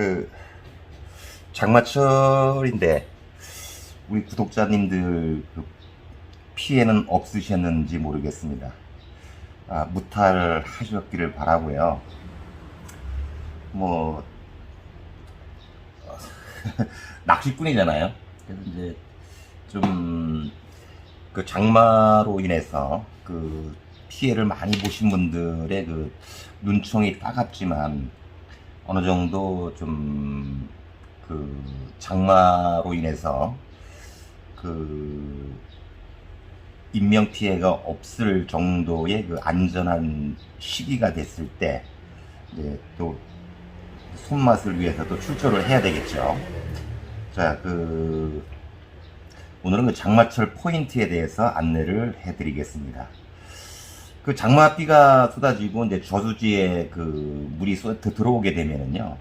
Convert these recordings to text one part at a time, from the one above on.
그 장마철인데 우리 구독자님들 그 피해는 없으셨는지 모르겠습니다. 아, 무탈 하셨기를 바라고요. 뭐 어, 낚시꾼이잖아요. 그래서 이제 좀 그 장마로 인해서 그 피해를 많이 보신 분들의 그 눈총이 따갑지만 어느 정도 좀 그 장마로 인해서 그 인명 피해가 없을 정도의 그 안전한 시기가 됐을 때 이제 또 손맛을 위해서 또 출조를 해야 되겠죠. 자, 그 오늘은 그 장마철 포인트에 대해서 안내를 해드리겠습니다. 그 장마비가 쏟아지고 이제 저수지에 그 물이 쏟 들어오게 되면은요.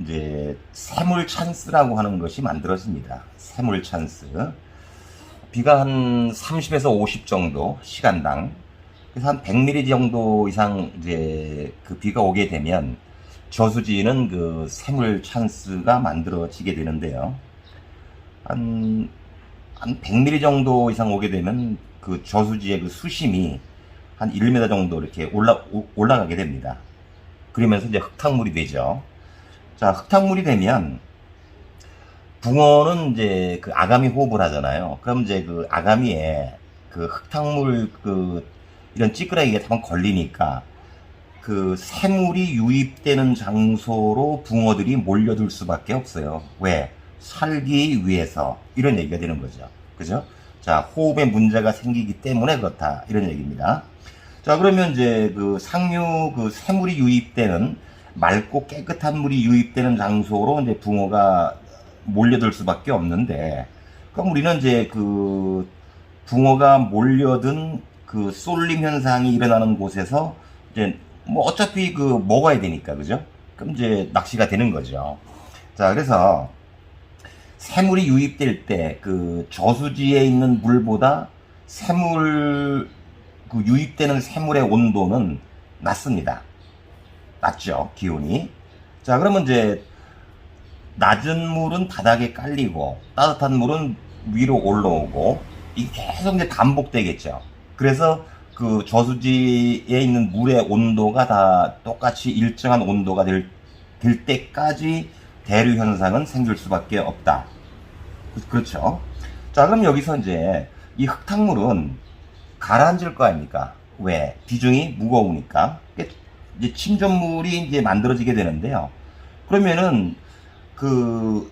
이제 새물 찬스라고 하는 것이 만들어집니다. 새물 찬스. 비가 한 30에서 50 정도 시간당 그래서 한 100mm 정도 이상 이제 그 비가 오게 되면 저수지는 그 새물 찬스가 만들어지게 되는데요. 한, 한 100mm 정도 이상 오게 되면 그 저수지의 그 수심이 한 1m 정도 이렇게 올라, 오- 올라가게 됩니다. 그러면서 이제 흙탕물이 되죠. 자, 흙탕물이 되면 붕어는 이제 그 아가미 호흡을 하잖아요. 그럼 이제 그 아가미에 그 흙탕물 그 이런 찌끄라기가 한번 걸리니까 그 새물이 유입되는 장소로 붕어들이 몰려들 수밖에 없어요. 왜? 살기 위해서 이런 얘기가 되는 거죠. 그죠? 자, 호흡에 문제가 생기기 때문에 그렇다. 이런 얘기입니다. 자, 그러면 이제 그 상류 그 새물이 유입되는 맑고 깨끗한 물이 유입되는 장소로 이제 붕어가 몰려들 수밖에 없는데, 그럼 우리는 이제 그 붕어가 몰려든 그 쏠림 현상이 일어나는 곳에서 이제 뭐 어차피 그 먹어야 되니까, 그죠? 그럼 이제 낚시가 되는 거죠. 자, 그래서 새물이 유입될 때 그 저수지에 있는 물보다 새물 그 유입되는 새물의 온도는 낮습니다. 낮죠, 기온이. 자, 그러면 이제 낮은 물은 바닥에 깔리고 따뜻한 물은 위로 올라오고 이게 계속 이제 반복되겠죠. 그래서 그 저수지에 있는 물의 온도가 다 똑같이 일정한 온도가 될, 될 때까지 대류 현상은 생길 수밖에 없다. 그- 그렇죠. 자, 그럼 여기서 이제 이 흙탕물은 가라앉을 거 아닙니까? 왜? 비중이 무거우니까. 이제 침전물이 이제 만들어지게 되는데요. 그러면은 그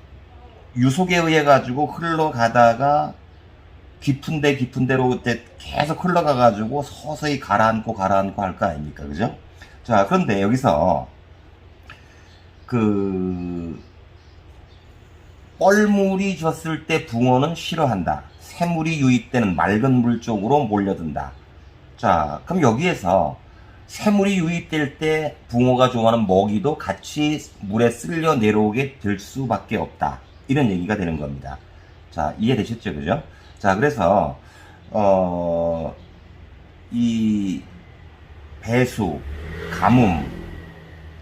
유속에 의해 가지고 흘러가다가 깊은 데 깊은 데로 그때 계속 흘러가 가지고 서서히 가라앉고 가라앉고 할 거 아닙니까? 그죠? 자, 그런데 여기서 그 뻘물이 졌을 때 붕어는 싫어한다. 새물이 유입되는 맑은 물 쪽으로 몰려든다. 자, 그럼 여기에서 새물이 유입될 때 붕어가 좋아하는 먹이도 같이 물에 쓸려 내려오게 될 수밖에 없다. 이런 얘기가 되는 겁니다. 자, 이해되셨죠? 그죠? 자, 그래서, 어, 이 배수, 가뭄,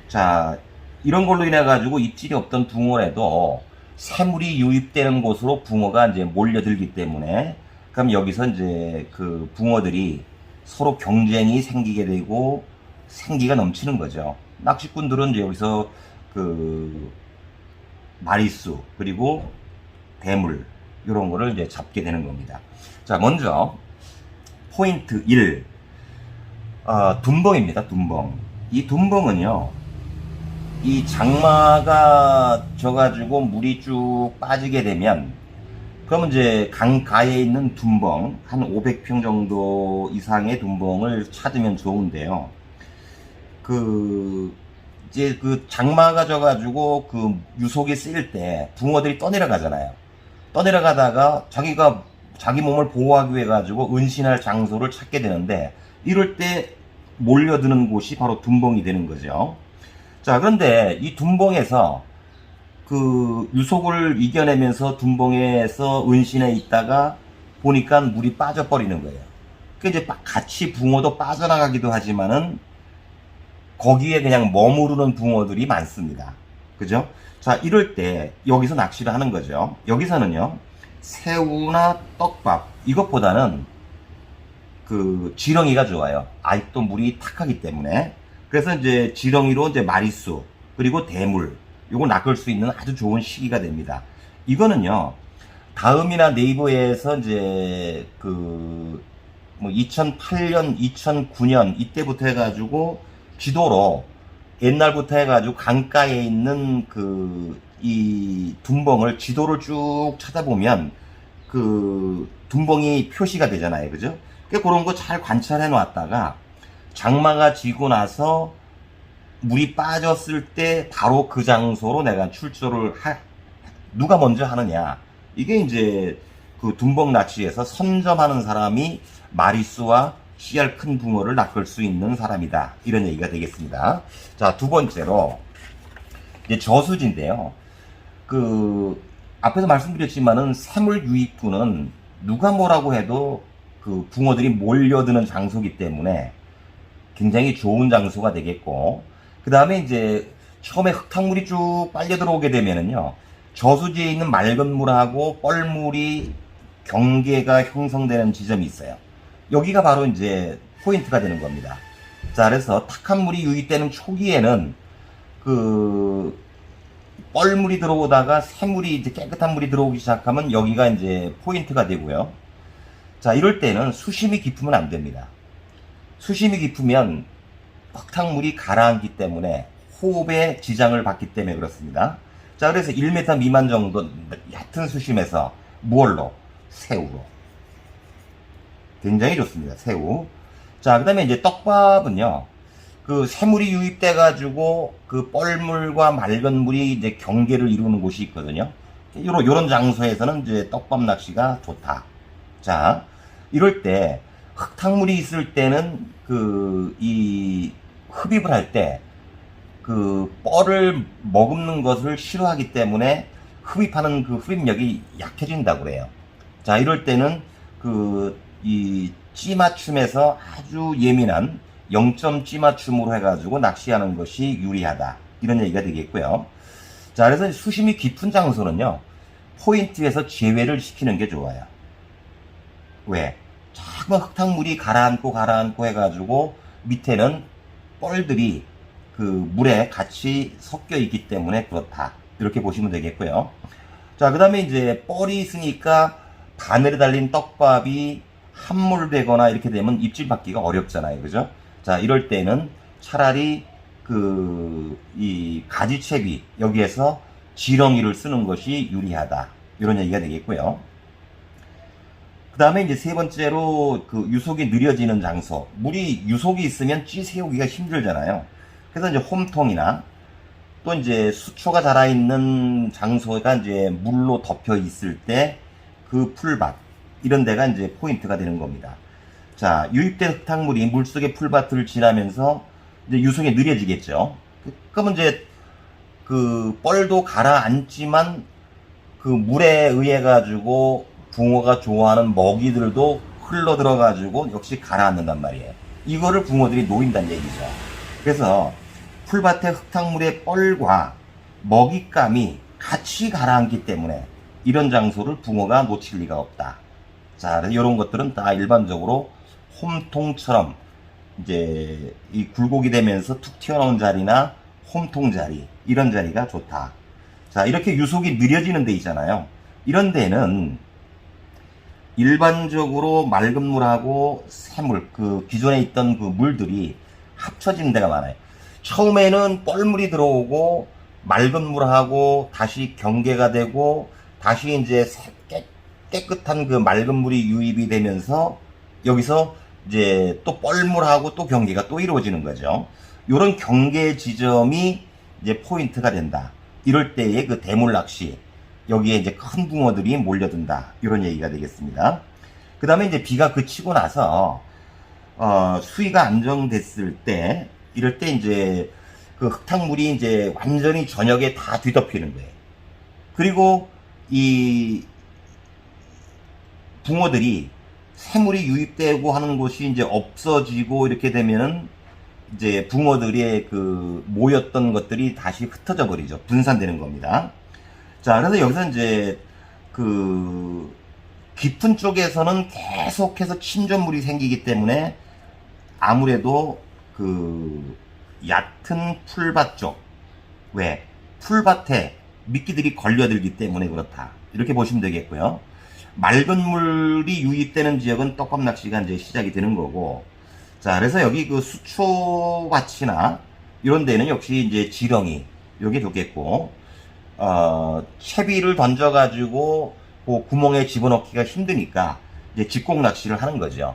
자, 이런 걸로 인해 가지고 입질이 없던 붕어에도 새물이 유입되는 곳으로 붕어가 이제 몰려들기 때문에 그럼 여기서 이제 그 붕어들이 서로 경쟁이 생기게 되고 생기가 넘치는 거죠. 낚시꾼들은 이제 여기서 그 마리수 그리고 대물 이런 거를 이제 잡게 되는 겁니다. 자, 먼저 포인트 1 어, 둔벙입니다. 둔벙. 이 둔벙은요. 이 장마가 져가지고 물이 쭉 빠지게 되면 그러면 이제 강가에 있는 둔벙 한 500평 정도 이상의 둔벙을 찾으면 좋은데요. 그 이제 그 장마가 져가지고 그 유속이 쓰일 때 붕어들이 떠내려가잖아요. 떠내려가다가 자기가 자기 몸을 보호하기 위해 가지고 은신할 장소를 찾게 되는데 이럴 때 몰려드는 곳이 바로 둔벙이 되는 거죠. 자, 그런데 이 둔벙에서 그 유속을 이겨내면서 둔벙에서 은신해 있다가 보니까 물이 빠져버리는 거예요. 그 이제 빠- 같이 붕어도 빠져나가기도 하지만은 거기에 그냥 머무르는 붕어들이 많습니다. 그죠? 자, 이럴 때 여기서 낚시를 하는 거죠. 여기서는요, 새우나 떡밥, 이것보다는 그 지렁이가 좋아요. 아직도 물이 탁하기 때문에. 그래서 이제 지렁이로 이제 마리수, 그리고 대물, 요거 낚을 수 있는 아주 좋은 시기가 됩니다. 이거는요, 다음이나 네이버에서 이제 그, 뭐 2008년, 2009년 이때부터 해가지고 지도로 옛날부터 해가지고 강가에 있는 그, 이 둔벙을 지도를 쭉 찾아보면 그 둔벙이 표시가 되잖아요. 그죠? 그러니까 그런 거 잘 관찰해 놨다가 장마가 지고 나서 물이 빠졌을 때 바로 그 장소로 내가 출조를 하, 누가 먼저 하느냐. 이게 이제 그 둔벙 낚시에서 선점하는 사람이 마리수와 씨알 큰 붕어를 낚을 수 있는 사람이다. 이런 얘기가 되겠습니다. 자, 두 번째로 이제 저수지인데요. 그 앞에서 말씀드렸지만은 새물 유입구는 누가 뭐라고 해도 그 붕어들이 몰려드는 장소기 때문에 굉장히 좋은 장소가 되겠고 그 다음에 이제 처음에 흙탕물이 쭉 빨려 들어오게 되면은요 저수지에 있는 맑은 물하고 뻘물이 경계가 형성되는 지점이 있어요 여기가 바로 이제 포인트가 되는 겁니다 자 그래서 탁한 물이 유입되는 초기에는 그 뻘물이 들어오다가 새물이 이제 깨끗한 물이 들어오기 시작하면 여기가 이제 포인트가 되고요. 자, 이럴 때는 수심이 깊으면 안 됩니다. 수심이 깊으면 흙탕물이 가라앉기 때문에 호흡에 지장을 받기 때문에 그렇습니다. 자, 그래서 1m 미만 정도 얕은 수심에서 무얼로? 새우로. 굉장히 좋습니다. 새우. 자, 그 다음에 이제 떡밥은요. 그 새물이 유입돼 가지고 그 뻘물과 맑은 물이 이제 경계를 이루는 곳이 있거든요. 요런 요런 장소에서는 이제 떡밥 낚시가 좋다. 자, 이럴 때 흙탕물이 있을 때는 그 이 흡입을 할 때 그 뻘을 머금는 것을 싫어하기 때문에 흡입하는 그 흡입력이 약해진다고 그래요. 자, 이럴 때는 그 이 찌맞춤에서 아주 예민한 0점 찌맞춤으로 해가지고 낚시하는 것이 유리하다. 이런 얘기가 되겠고요. 자, 그래서 수심이 깊은 장소는요, 포인트에서 제외를 시키는 게 좋아요. 왜? 흙탕물이 가라앉고 가라앉고 해가지고 밑에는 뻘들이 그 물에 같이 섞여 있기 때문에 그렇다. 이렇게 보시면 되겠고요. 자, 그 다음에 이제 뻘이 있으니까 바늘에 달린 떡밥이 함몰되거나 이렇게 되면 입질 받기가 어렵잖아요. 그죠? 자, 이럴 때는 차라리 그, 이 가지채비, 여기에서 지렁이를 쓰는 것이 유리하다. 이런 얘기가 되겠고요. 그 다음에 이제 세 번째로 그 유속이 느려지는 장소. 물이 유속이 있으면 찌 세우기가 힘들잖아요. 그래서 이제 홈통이나 또 이제 수초가 자라있는 장소가 이제 물로 덮여 있을 때 그 풀밭, 이런 데가 이제 포인트가 되는 겁니다. 자, 유입된 흙탕물이 물속의 풀밭을 지나면서 이제 유속이 느려지겠죠. 그러면 이제 그 뻘도 가라앉지만 그 물에 의해 가지고 붕어가 좋아하는 먹이들도 흘러 들어 가지고 역시 가라앉는단 말이에요. 이거를 붕어들이 노린다는 얘기죠. 그래서 풀밭의 흙탕물의 뻘과 먹잇감이 같이 가라앉기 때문에 이런 장소를 붕어가 놓칠 리가 없다. 자, 이런 것들은 다 일반적으로 홈통처럼 이제 이 굴곡이 되면서 툭 튀어나온 자리나 홈통 자리 이런 자리가 좋다. 자, 이렇게 유속이 느려지는 데 있잖아요. 이런 데는 일반적으로 맑은 물하고 새물, 그 기존에 있던 그 물들이 합쳐진 데가 많아요. 처음에는 뻘물이 들어오고 맑은 물하고 다시 경계가 되고 다시 이제 깨, 깨끗한 그 맑은 물이 유입이 되면서 여기서 이제 또 뻘물하고 또 경계가 또 이루어지는 거죠. 요런 경계 지점이 이제 포인트가 된다. 이럴 때의 그 대물 낚시. 여기에 이제 큰 붕어들이 몰려든다. 이런 얘기가 되겠습니다. 그 다음에 이제 비가 그치고 나서, 어, 수위가 안정됐을 때, 이럴 때 이제 그 흙탕물이 이제 완전히 저녁에 다 뒤덮이는 거예요. 그리고 이 붕어들이 새물이 유입되고 하는 곳이 이제 없어지고 이렇게 되면은 이제 붕어들의 그 모였던 것들이 다시 흩어져 버리죠. 분산되는 겁니다. 자, 그래서 여기서 이제 그 깊은 쪽에서는 계속해서 침전물이 생기기 때문에 아무래도 그 얕은 풀밭 쪽, 왜? 풀밭에 미끼들이 걸려들기 때문에 그렇다. 이렇게 보시면 되겠고요. 맑은 물이 유입되는 지역은 떡밥 낚시가 이제 시작이 되는 거고, 자, 그래서 여기 그 수초밭이나 이런 데는 역시 이제 지렁이, 요게 좋겠고, 어, 채비를 던져가지고 그 구멍에 집어넣기가 힘드니까 이제 직공 낚시를 하는 거죠.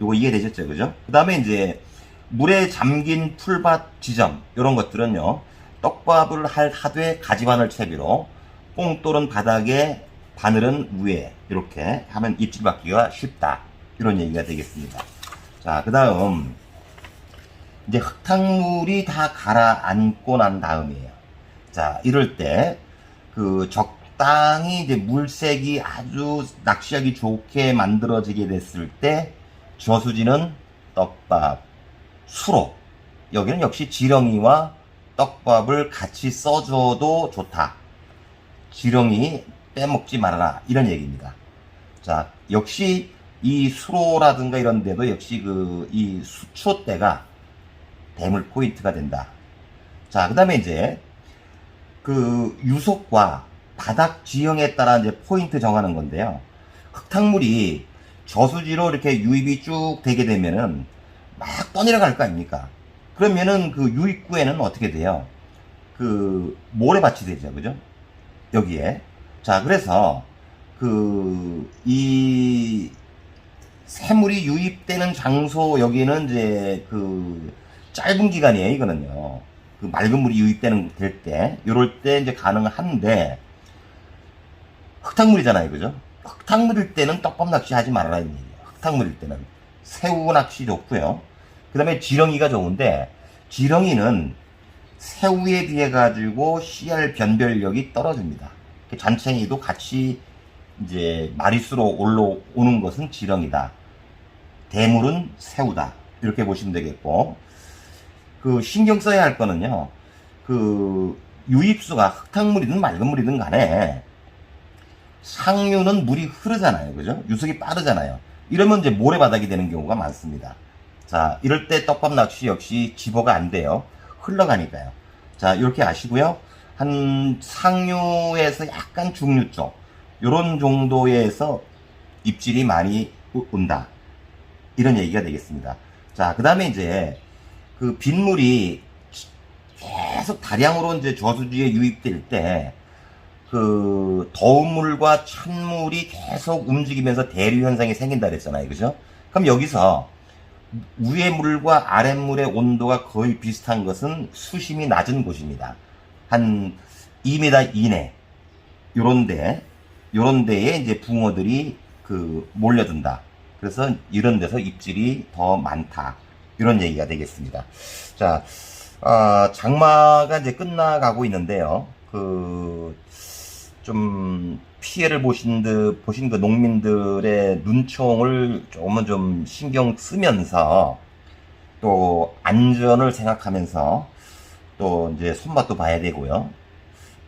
요거 이해되셨죠? 그죠? 그 다음에 이제 물에 잠긴 풀밭 지점, 이런 것들은요, 떡밥을 할 하되 가지바늘 채비로 뽕 또는 바닥에 바늘은 위에 이렇게 하면 입질 받기가 쉽다. 이런 얘기가 되겠습니다. 자, 그 다음, 이제 흙탕물이 다 가라앉고 난 다음이에요. 자, 이럴 때, 그 적당히 이제 물색이 아주 낚시하기 좋게 만들어지게 됐을 때, 저수지는 떡밥, 수로. 여기는 역시 지렁이와 떡밥을 같이 써줘도 좋다. 지렁이 빼먹지 말아라. 이런 얘기입니다. 자, 역시 이 수로라든가 이런 데도 역시 그 이 수초 때가 대물 포인트가 된다. 자, 그 다음에 이제 그 유속과 바닥 지형에 따라 이제 포인트 정하는 건데요. 흙탕물이 저수지로 이렇게 유입이 쭉 되게 되면은 막 떠내려갈 거 아닙니까? 그러면은 그 유입구에는 어떻게 돼요? 그 모래밭이 되죠, 그죠? 여기에. 자, 그래서 그 이 새물이 유입되는 장소 여기는 이제 그 짧은 기간이에요, 이거는요. 그 맑은 물이 유입되는 될 때, 요럴 때 이제 가능한데 흙탕물이잖아요, 그죠? 흙탕물일 때는 떡밥 낚시 하지 말아라는 얘기예요. 흙탕물일 때는 새우 낚시 좋고요. 그 다음에 지렁이가 좋은데 지렁이는 새우에 비해 가지고 씨알 변별력이 떨어집니다. 잔챙이도 같이 이제 마리수로 올라오는 것은 지렁이다. 대물은 새우다. 이렇게 보시면 되겠고 그 신경 써야 할 거는요. 그 유입수가 흙탕물이든 맑은 물이든 간에 상류는 물이 흐르잖아요. 그죠? 유속이 빠르잖아요. 이러면 이제 모래바닥이 되는 경우가 많습니다. 자, 이럴 때 떡밥 낚시 역시 집어가 안 돼요. 흘러가니까요. 자, 이렇게 아시고요. 한 상류에서 약간 중류 쪽, 요런 정도에서 입질이 많이 오- 온다. 이런 얘기가 되겠습니다. 자, 그 다음에 이제 그 빗물이 계속 다량으로 이제 저수지에 유입될 때, 그 더운 물과 찬물이 계속 움직이면서 대류 현상이 생긴다 그랬잖아요. 그죠? 그럼 여기서 위의 물과 아랫물의 온도가 거의 비슷한 것은 수심이 낮은 곳입니다. 한 2m 이내. 요런데, 요런 데에 이제 붕어들이 그 몰려든다. 그래서 이런 데서 입질이 더 많다. 이런 얘기가 되겠습니다. 자, 아, 장마가 이제 끝나가고 있는데요. 그, 좀 피해를 보신 듯 보신 그 농민들의 눈총을 조금은 좀 신경 쓰면서 또 안전을 생각하면서 또 이제 손맛도 봐야 되고요.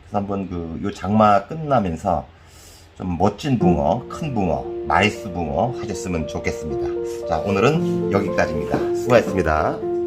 그래서 한번 그 요 장마 끝나면서 좀 멋진 붕어, 큰 붕어, 마이스 붕어 하셨으면 좋겠습니다. 자, 오늘은 여기까지입니다. 수고하셨습니다.